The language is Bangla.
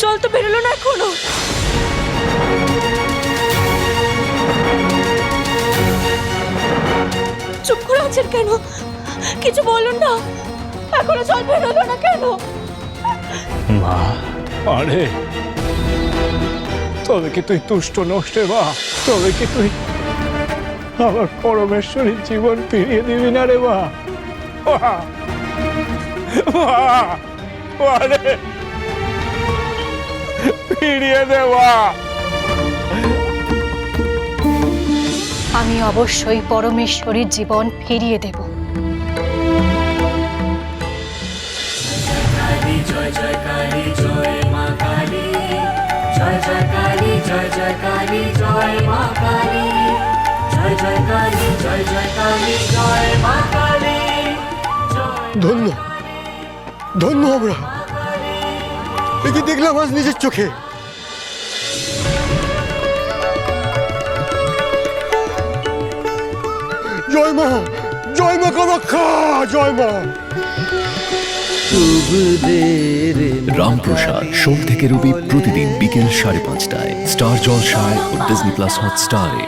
জল তো বেরোলো না এখনও। চুপ করে আছেন কেন? কিছু বলুন না। এখনও জল বেরোলো না কেন? মা, আরে। তবে কি তুই তুষ্ট রে মা? তবে কি তুই আমার পরমেশ্বরীর জীবন ফিরিয়ে দিবি না রে মা মা! ফিরিয়ে দে মা আমি অবশ্যই পরমেশ্বরীর জীবন ফিরিয়ে দেব। জয় জয় কালী জয় মা কালী। জয় জয় কালী জয় জয় কালী জয় মা কালী। জয় জয় কালী জয় জয় কালী জয় মা কালী। ধন্য। ধন্য আমরা এ কি দেখলাম আজ নিজের চোখে। জয় মা জয় মা কামাখ্যা জয় মা। রামপ্রসাদ, সোম থেকে রবি প্রতিদিন বিকেল সাড়ে পাঁচটায়। স্টার জলসায় ও ডিজনি প্লাস হটস্টারে।